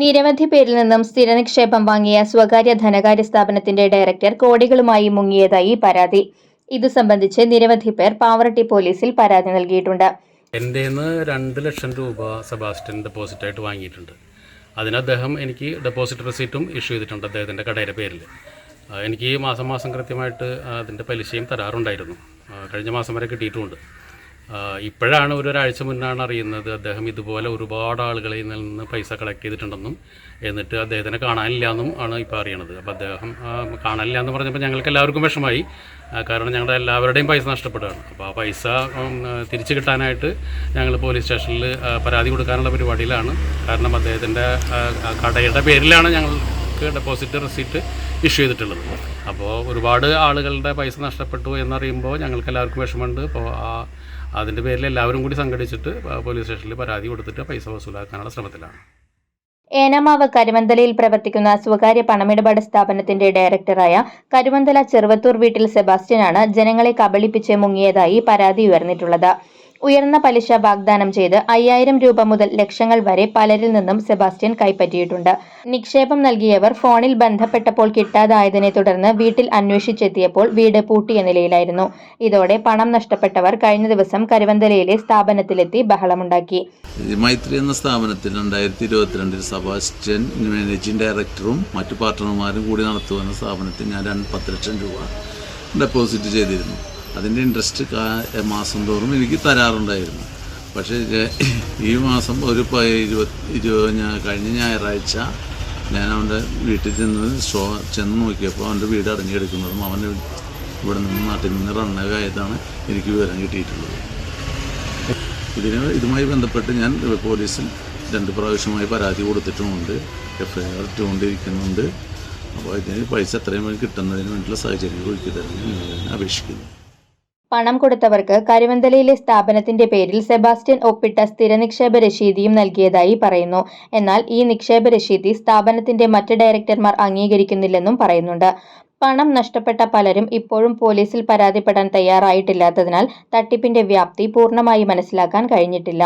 നിരവധി പേരിൽ നിന്നും സ്ഥിര നിക്ഷേപം വാങ്ങിയ സ്വകാര്യ ധനകാര്യ സ്ഥാപനത്തിന്റെ ഡയറക്ടർ കോടികളുമായി മുങ്ങിയതായി പരാതി. ഇതു സംബന്ധിച്ച് നിരവധി പേർ പാവറട്ടി പോലീസിൽ പരാതി നൽകിയിട്ടുണ്ട്. എന്റെ രണ്ട് ലക്ഷം രൂപ സെബാസ്റ്റ്യൻ ഡെപ്പോസിറ്റായിട്ട് വാങ്ങിയിട്ടുണ്ട്. അതിന് അദ്ദേഹം എനിക്ക് ഡെപ്പോസിറ്റ് റെസീറ്റും ഇഷ്യൂ ചെയ്തിട്ടുണ്ട് അദ്ദേഹത്തിന്റെ കടയുടെ പേരിൽ എനിക്ക് മാസം മാസം കൃത്യമായിട്ട് അതിന്റെ പലിശയും തരാറുണ്ടായിരുന്നു. കഴിഞ്ഞ മാസം വരെ കിട്ടിയിട്ടുമുണ്ട്. ഇപ്പോഴാണ് ഒരു ഒരാഴ്ച മുന്നാണ് അറിയുന്നത് അദ്ദേഹം ഇതുപോലെ ഒരുപാട് ആളുകളിൽ നിന്ന് പൈസ കളക്ട് ചെയ്തിട്ടുണ്ടെന്നും എന്നിട്ട് അദ്ദേഹത്തിനെ കാണാനില്ല എന്നും ആണ് ഇപ്പോൾ അറിയണത്. അപ്പോൾ അദ്ദേഹം കാണാനില്ല എന്ന് പറഞ്ഞപ്പോൾ ഞങ്ങൾക്ക് എല്ലാവർക്കും വിഷമായി കാരണം ഞങ്ങളുടെ എല്ലാവരുടെയും പൈസ നഷ്ടപ്പെടുകയാണ്. അപ്പോൾ ആ പൈസ തിരിച്ചു കിട്ടാനായിട്ട് ഞങ്ങൾ പോലീസ് സ്റ്റേഷനിൽ പരാതി കൊടുക്കാനുള്ള പരിപാടിയിലാണ്. കാരണം അദ്ദേഹത്തിന്റെ കടയുടെ പേരിലാണ് ഞങ്ങൾക്ക് ഡെപ്പോസിറ്റ് റെസീറ്റ് ഇഷ്യൂ ചെയ്തിട്ടുള്ളത്. അപ്പോൾ ഒരുപാട് ആളുകളുടെ പൈസ നഷ്ടപ്പെട്ടു എന്നറിയുമ്പോൾ ഞങ്ങൾക്ക് എല്ലാവർക്കും വിഷമമുണ്ട്. അപ്പോൾ ആ അതിന്റെ പേരിൽ എല്ലാവരും കൂടി സംഘടിച്ചിട്ട് പോലീസ് സ്റ്റേഷനിൽ പരാതി കൊടുത്തിട്ട് പൈസ വസൂലാക്കാനുള്ള ശ്രമത്തിലാണ്. ഏനാമാവ് കരുവന്തലയിൽ പ്രവർത്തിക്കുന്ന സ്വകാര്യ പണമിടപാട് സ്ഥാപനത്തിന്റെ ഡയറക്ടറായ കരുവന്തല ചെറുവത്തൂർ വീട്ടിൽ സെബാസ്റ്റ്യനാണ് ജനങ്ങളെ കബളിപ്പിച്ച് മുങ്ങിയതായി പരാതി ഉയർന്നിട്ടുള്ളത്. ഉയർന്ന പലിശ വാഗ്ദാനം ചെയ്ത് അയ്യായിരം രൂപ മുതൽ ലക്ഷങ്ങൾ വരെ പലരിൽ നിന്നും സെബാസ്റ്റ്യൻ കൈപ്പറ്റിയിട്ടുണ്ട്. നിക്ഷേപം നൽകിയവർ ഫോണിൽ ബന്ധപ്പെട്ടപ്പോൾ കിട്ടാതായതിനെ തുടർന്ന് വീട്ടിൽ അന്വേഷിച്ചെത്തിയപ്പോൾ വീട് പൂട്ടിയ നിലയിലായിരുന്നു. ഇതോടെ പണം നഷ്ടപ്പെട്ടവർ കഴിഞ്ഞ ദിവസം കരുവന്തലയിലെ സ്ഥാപനത്തിലെത്തി ബഹളമുണ്ടാക്കി. മൈത്രി എന്ന സ്ഥാപനത്തിൽ രണ്ടായിരത്തി ഇരുപത്തിരണ്ടിൽ സെബാസ്റ്റ്യൻ മാനേജിംഗ് ഡയറക്ടറും മറ്റു പാർട്ട്ണർമാരും കൂടി നടത്തുന്ന സ്ഥാപനത്തിൽ ഞാൻ പത്ത് ലക്ഷം രൂപ ഡെപ്പോസിറ്റ് ചെയ്തിരുന്നു. അതിന്റെ ഇൻട്രസ്റ്റ് മാസം തോറും എനിക്ക് തരാറുണ്ടായിരുന്നു. പക്ഷേ ഈ മാസം ഒരു ഇരുപത് കഴിഞ്ഞ ഞായറാഴ്ച ഞാൻ അവന്റെ വീട്ടിൽ ചെന്ന് ഷോ ചെന്ന് നോക്കിയപ്പോൾ അവന്റെ വീട് അടങ്ങിയെടുക്കുന്നതും അവൻ ഇവിടെ നിന്ന് നാട്ടിൽ നിന്ന് റണ്ണവേ ആയതാണ് എനിക്ക് വിവരം കിട്ടിയിട്ടുള്ളത്. ഇതിന് ഇതുമായി ബന്ധപ്പെട്ട് ഞാൻ പോലീസിൽ രണ്ട് പ്രാവശ്യമായി പരാതി കൊടുത്തിട്ടുമുണ്ട്. എഫ് ഐ ആർ ഇട്ടുകൊണ്ടിരിക്കുന്നുണ്ട്. അപ്പോൾ ഇതിന് പൈസ എത്രയും വേണ്ടി കിട്ടുന്നതിന് വേണ്ടിയുള്ള സാഹചര്യം ഒരുക്കി തരാൻ അപേക്ഷിക്കുന്നു. പണം കൊടുത്തവർക്ക് കരുവന്തലയിലെ സ്ഥാപനത്തിന്റെ പേരിൽ സെബാസ്റ്റ്യൻ ഒപ്പിട്ട സ്ഥിര നിക്ഷേപ രശീതിയും നൽകിയതായി പറയുന്നു. എന്നാൽ ഈ നിക്ഷേപ രശീതി സ്ഥാപനത്തിന്റെ മറ്റ് ഡയറക്ടർമാർ അംഗീകരിക്കുന്നില്ലെന്നും പറയുന്നുണ്ട്. പണം നഷ്ടപ്പെട്ട പലരും ഇപ്പോഴും പോലീസിൽ പരാതിപ്പെടാൻ തയ്യാറായിട്ടില്ലാത്തതിനാൽ തട്ടിപ്പിന്റെ വ്യാപ്തി പൂർണമായി മനസ്സിലാക്കാൻ കഴിഞ്ഞിട്ടില്ല.